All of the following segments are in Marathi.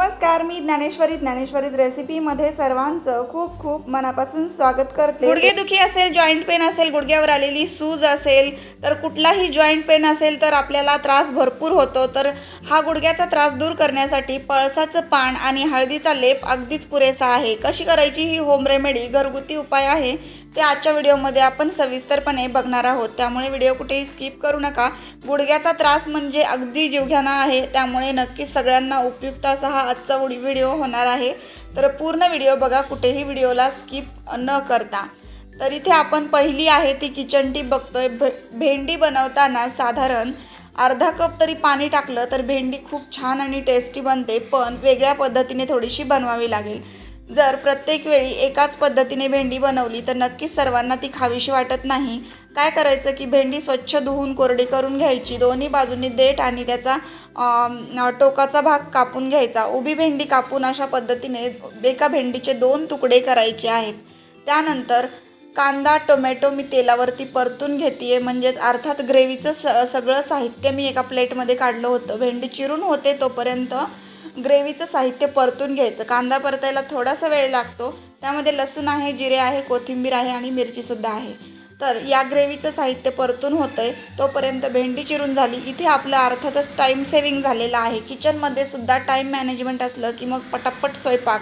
नमस्कार मी ज्ञानेश्वरी ज्ञानेश्वरीज रेसिपीमध्ये सर्वांचं खूप खूप मनापासून स्वागत करते. गुडघेदुखी असेल जॉईंट पेन असेल गुडघ्यावर आलेली सूज असेल तर कुठलाही जॉईंट पेन असेल तर आपल्याला त्रास भरपूर होतो. तर हा गुडघ्याचा त्रास दूर करण्यासाठी पळसाचं पान आणि हळदीचा लेप अगदीच पुरेसा आहे. कशी करायची ही होम रेमेडी घरगुती उपाय आहे ते आजच्या व्हिडिओमध्ये आपण सविस्तरपणे बघणार आहोत. त्यामुळे व्हिडिओ कुठेही स्किप करू नका. गुडघ्याचा त्रास म्हणजे अगदी जीवघ्याना आहे. त्यामुळे नक्कीच सगळ्यांना उपयुक्त असा हा आजचा व्हिडिओ होणार आहे. तर पूर्ण व्हिडिओ बघा कुठेही व्हिडिओला स्किप न करता. तर इथे आपण पहिली आहे ती किचन टीप बघतोय. भे भेंडी बनवताना साधारण अर्धा कप तरी पाणी टाकलं तर भेंडी खूप छान आणि टेस्टी बनते. पण वेगळ्या पद्धतीने थोडीशी बनवावी लागेल. जर प्रत्येक वेळी एकाच पद्धतीने भेंडी बनवली तर नक्कीच सर्वांना ती खावीशी वाटत नाही. काय करायचं की भेंडी स्वच्छ धुवून कोरडी करून घ्यायची. दोन्ही बाजूंनी देठ आणि त्याचा टोकाचा भाग कापून घ्यायचा. उभी भेंडी कापून अशा पद्धतीने एका भेंडीचे दोन तुकडे करायचे आहेत. त्यानंतर कांदा टोमॅटो मी तेलावरती परतून घेते म्हणजेच अर्थात ग्रेव्हीचं स सगळं साहित्य मी एका प्लेटमध्ये काढलं होतं. भेंडी चिरून होते तोपर्यंत ग्रेव्हीचं साहित्य परतून घ्यायचं. कांदा परतायला थोडासा वेळ लागतो. त्यामध्ये लसूण आहे जिरे आहे कोथिंबीर आहे आणि मिरचीसुद्धा आहे. तर या ग्रेव्हीचं साहित्य परतून होतं आहे तोपर्यंत भेंडी चिरून झाली. इथे आपलं अर्थातच टाईम सेविंग झालेलं आहे. किचनमध्ये सुद्धा टाईम मॅनेजमेंट असलं की मग पटापट स्वयंपाक.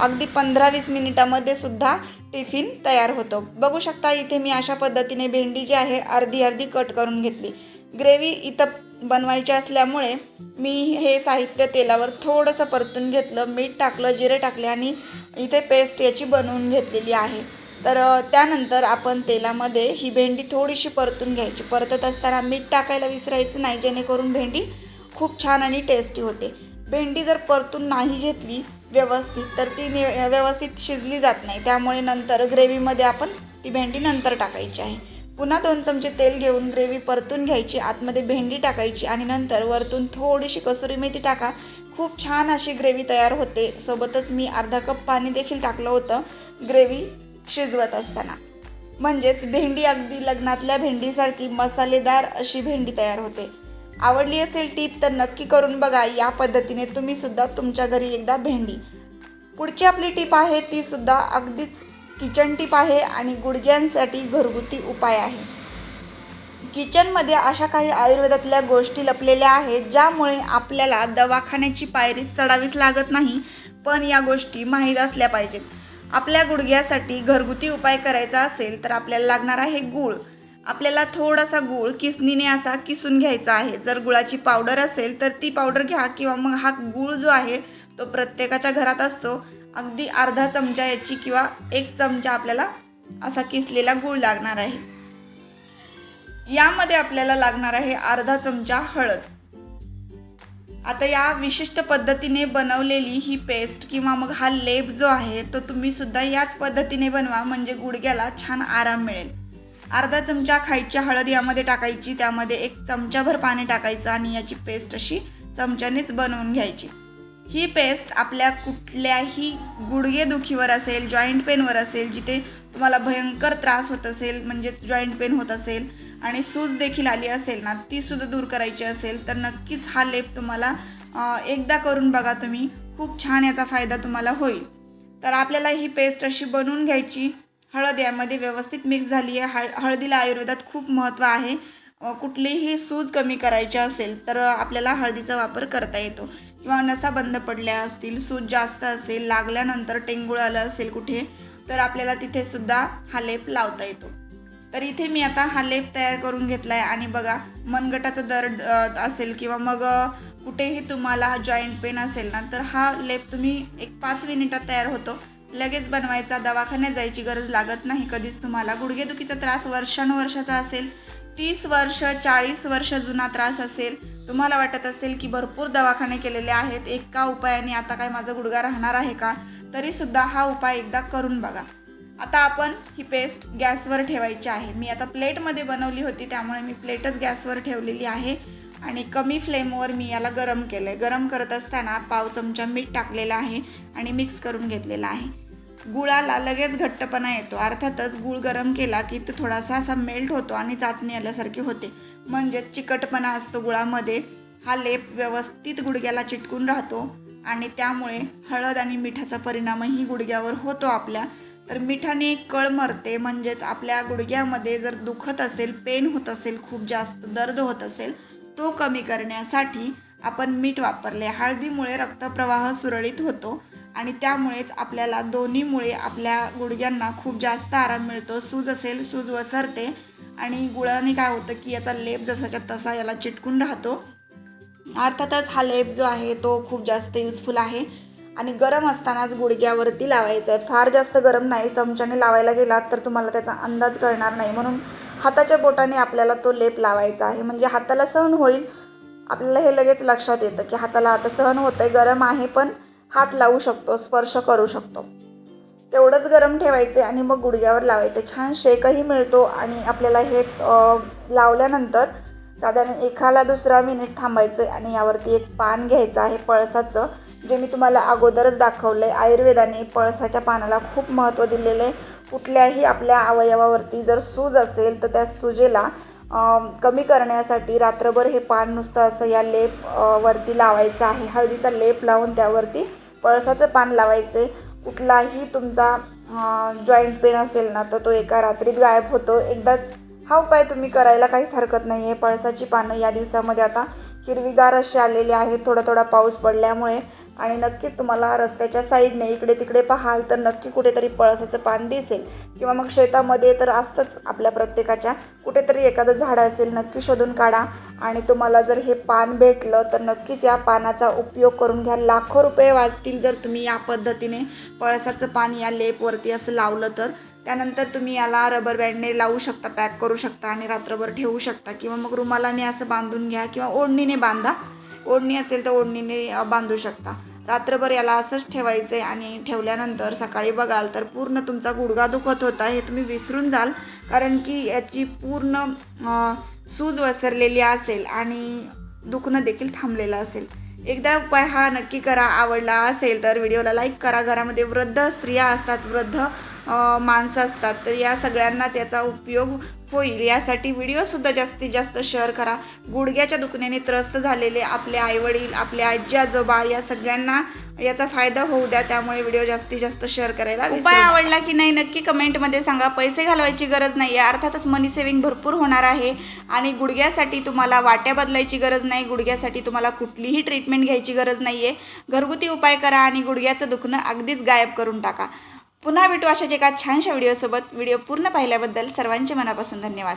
अगदी पंधरा वीस मिनिटामध्ये सुद्धा टिफिन तयार होतो. बघू शकता इथे मी अशा पद्धतीने भेंडी जी आहे अर्धी अर्धी कट करून घेतली. ग्रेव्ही इथं बनवायचे असल्यामुळे मी हे साहित्य तेलावर थोडंसं परतून घेतलं मीठ टाकलं जिरे टाकले आणि इथे पेस्ट याची बनवून घेतलेली आहे. तर त्यानंतर आपण तेलामध्ये ही भेंडी थोडीशी परतून घ्यायची. परतत असताना मीठ टाकायला विसरायचं नाही जेणेकरून भेंडी खूप छान आणि टेस्टी होते. भेंडी जर परतून नाही घेतली व्यवस्थित तर ती व्यवस्थित शिजली जात नाही. त्यामुळे नंतर ग्रेव्हीमध्ये आपण ती भेंडी नंतर टाकायची आहे. पुन्हा दोन चमचे तेल घेऊन ग्रेव्ही परतून घ्यायची आतमध्ये भेंडी टाकायची आणि नंतर वरतून थोडीशी कसुरी मेथी टाका. खूप छान अशी ग्रेव्ही तयार होते. सोबतच मी अर्धा कप पाणी देखील टाकलं होतं ग्रेव्ही शिजवत असताना. म्हणजेच भेंडी अगदी लग्नातल्या भेंडीसारखी मसालेदार अशी भेंडी तयार होते. आवडली असेल टीप तर नक्की करून बघा. या पद्धतीने तुम्ही सुद्धा तुमच्या घरी एकदा भेंडी. पुढची आपली टीप आहे ती सुद्धा अगदीच किचन टिप आहे आणि गुडघ्यांसाठी घरगुती उपाय आहे. किचनमध्ये अशा काही आयुर्वेदातल्या गोष्टी लपलेल्या आहेत ज्यामुळे आपल्याला दवाखान्याची पायरी चढावीच लागत नाही पण या गोष्टी माहीत असल्या पाहिजेत. आपल्या गुडघ्यासाठी घरगुती उपाय करायचा असेल तर आपल्याला लागणार आहे गूळ. आपल्याला थोडासा गूळ किसनीने असा किसून घ्यायचा आहे. जर गुळाची पावडर असेल तर ती पावडर घ्या किंवा मग हा गूळ जो आहे तो प्रत्येकाच्या घरात असतो. अगदी अर्धा चमचा याची किंवा एक चमचा आपल्याला असा किसलेला गूळ लागणार आहे. यामध्ये आपल्याला लागणार आहे अर्धा चमचा हळद. आता या विशिष्ट पद्धतीने बनवलेली ही पेस्ट किंवा मग हा लेप जो आहे तो तुम्ही सुद्धा याच पद्धतीने बनवा म्हणजे गुडघ्याला छान आराम मिळेल. अर्धा चमचा खायची हळद यामध्ये टाकायची त्यामध्ये एक चमचाभर पाणी टाकायचं आणि याची पेस्ट अशी चमच्यानेच बनवून घ्यायची. ही पेस्ट आपल्या कुठल्याही गुडघेदुखीवर असेल जॉईंट पेनवर असेल जिथे तुम्हाला भयंकर त्रास होत असेल म्हणजेच जॉईंट पेन होत असेल आणि सूज देखील आली असेल ना ती सुद्धा दूर करायची असेल तर नक्कीच हा लेप तुम्हाला एकदा करून बघा तुम्ही. खूप छान याचा फायदा तुम्हाला होईल. तर आपल्याला ही पेस्ट अशी बनवून घ्यायची. हळद यामध्ये व्यवस्थित मिक्स झाली आहे. हळ हळदीला आयुर्वेदात खूप महत्त्व आहे. कुठलीही सूज कमी करायची असेल तर आपल्याला हळदीचा वापर करता येतो. किंवा नसा बंद पडल्या असतील सूज जास्त असेल लागल्यानंतर टेंगूळ आलं असेल कुठे तर आपल्याला तिथे सुद्धा हा लेप लावता येतो. तर इथे मी आता हा लेप तयार करून घेतला आहे आणि बघा मनगटाचा दर्द असेल किंवा मग कुठेही तुम्हाला जॉईंट पेन असेल ना तर हा लेप तुम्ही एक पाच मिनिटात तयार होतो. लगेच बनवायचा दवाखान्यात जायची गरज लागत नाही कधीच तुम्हाला गुडघेदुखीचा त्रास वर्षानुवर्षाचा असेल तीस वर्ष चाळीस वर्ष जुना त्रास असेल तुम्हाला वाटत असेल की भरपूर दवाखाने केलेले आहेत एका उपायाने आता काय माझा गुडघा राहणार आहे का? तरीसुद्धा हा उपाय एकदा करून बघा. आता आपण ही पेस्ट गॅसवर ठेवायची आहे. मी आता प्लेटमध्ये बनवली होती त्यामुळे मी प्लेटच गॅसवर ठेवलेली आहे आणि कमी फ्लेमवर मी याला गरम केलं आहे गरम करत असताना पाव चमचा मीठ टाकलेलं आहे आणि मिक्स करून घेतलेलं आहे. गुळाला लगेच घट्टपणा येतो. अर्थातच गुळ गरम केला की तो थोडासा असा मेल्ट होतो आणि चाचणी आल्यासारखी होते. म्हणजे चिकटपणा असतो गुळामध्ये. हा लेप व्यवस्थित गुडघ्याला चिटकून राहतो आणि त्यामुळे हळद आणि मिठाचा परिणामही गुडघ्यावर होतो आपल्या. तर मिठाने कळ मरते म्हणजेच आपल्या गुडघ्यामध्ये जर दुखत असेल पेन होत असेल खूप जास्त दर्द होत असेल तो कमी करण्यासाठी आपण मीठ वापरले. हळदीमुळे रक्तप्रवाह सुरळीत होतो आणि त्यामुळेच आपल्याला दोन्हीमुळे आपल्या गुडघ्यांना खूप जास्त आराम मिळतो. सूज असेल सूज वसरते आणि गुळाने काय होतं की याचा लेप जसाच्या तसा याला चिटकून राहतो. अर्थातच हा लेप जो आहे तो खूप जास्त युजफुल आहे आणि गरम असतानाच गुडघ्यावरती लावायचं आहे फार जास्त गरम नाही चमच्याने लावायला गेलात तर तुम्हाला त्याचा अंदाज कळणार नाही. म्हणून हाताच्या बोटाने आपल्याला तो लेप लावायचा आहे. म्हणजे हाताला सहन होईल आपल्याला हे लगेच लक्षात येतं की हाताला आता सहन होतं आहे गरम आहे पण हात लावू शकतो स्पर्श करू शकतो. तेवढंच गरम ठेवायचे आणि मग गुडघ्यावर लावायचे. छान शेकही मिळतो आणि आपल्याला हे लावल्यानंतर साधारण एकाला दुसरा मिनिट थांबायचं आणि यावरती एक पान घ्यायचं आहे पळसाचं जे मी तुम्हाला अगोदरच दाखवलं आहे आयुर्वेदाने पळसाच्या पानाला खूप महत्त्व दिलेलं आहे. कुठल्याही आपल्या अवयवावरती जर सूज असेल तर त्या सुजेला कमी करण्यासाठी रात्रभर हे पान नुसतं असं या लेप वरती लावायचं आहे. हळदीचा लेप लावून त्यावरती पळसाचं पान लावायचे. कुठलाही तुमचा जॉईंट पेन असेल ना तर तो एका रात्रीत गायब होतो. एकदाच हा उपाय तुम्ही करायला काहीच हरकत नाही आहे पळसाची पानं या दिवसामध्ये आता हिरवीगार अशी आलेली आहेत. थोडा थोडा पाऊस पडल्यामुळे आणि नक्कीच तुम्हाला रस्त्याच्या साईडने इकडे तिकडे पाहाल तर नक्की कुठेतरी पळसाचं पान दिसेल. किंवा मग शेतामध्ये तर असतंच आपल्या प्रत्येकाच्या. कुठेतरी एखादं झाड असेल नक्की शोधून काढा. आणि तुम्हाला जर हे पान भेटलं तर नक्कीच या पानाचा उपयोग करून घ्या. लाखो रुपये वाचतील जर तुम्ही या पद्धतीने पळसाचं पान या लेपवरती असं लावलं तर. त्यानंतर तुम्ही याला रबर बँडने लावू शकता पॅक करू शकता आणि रात्रभर ठेवू शकता. किंवा मग रुमालाने असं बांधून घ्या किंवा ओढणीने बांधा. ओढणी असेल तर ओढणीने बांधू शकता. रात्रभर याला असंच ठेवायचं आहे आणि ठेवल्यानंतर सकाळी बघाल तर पूर्ण तुमचा गुडघा दुखत होता हे तुम्ही विसरून जाल. कारण की याची पूर्ण सूज वसरलेली असेल आणि दुखणं देखील थांबलेलं असेल. एकदा उपाय हा नक्की करा. आवडला असेल तर व्हिडिओला लाईक करा. घरामध्ये वृद्ध स्त्रिया असतात. वृद्ध माणसं असतात तर या सगळ्यांनाच याचा उपयोग होईल. यासाठी व्हिडिओसुद्धा जास्तीत जास्त शेअर करा. गुडघ्याच्या दुखण्याने त्रस्त झालेले आपले आईवडील आपले आजी आजोबा या सगळ्यांना याचा फायदा होऊ द्या. त्यामुळे व्हिडिओ जास्तीत जास्त शेअर करायला उपाय आवडला की नाही नक्की कमेंटमध्ये सांगा. पैसे घालवायची गरज नाही आहे अर्थातच मनी सेविंग भरपूर होणार आहे. आणि गुडघ्यासाठी तुम्हाला वाट्या बदलायची गरज नाही. गुडघ्यासाठी तुम्हाला कुठलीही ट्रीटमेंट घ्यायची गरज नाही आहे घरगुती उपाय करा आणि गुडघ्याचं दुखणं अगदीच गायब करून टाका. पुन्हा भेटू जे का छानशा व्हिडिओसोबत. व्हिडिओ पूर्ण पाहिल्याबद्दल सर्वांचे मनापासून धन्यवाद.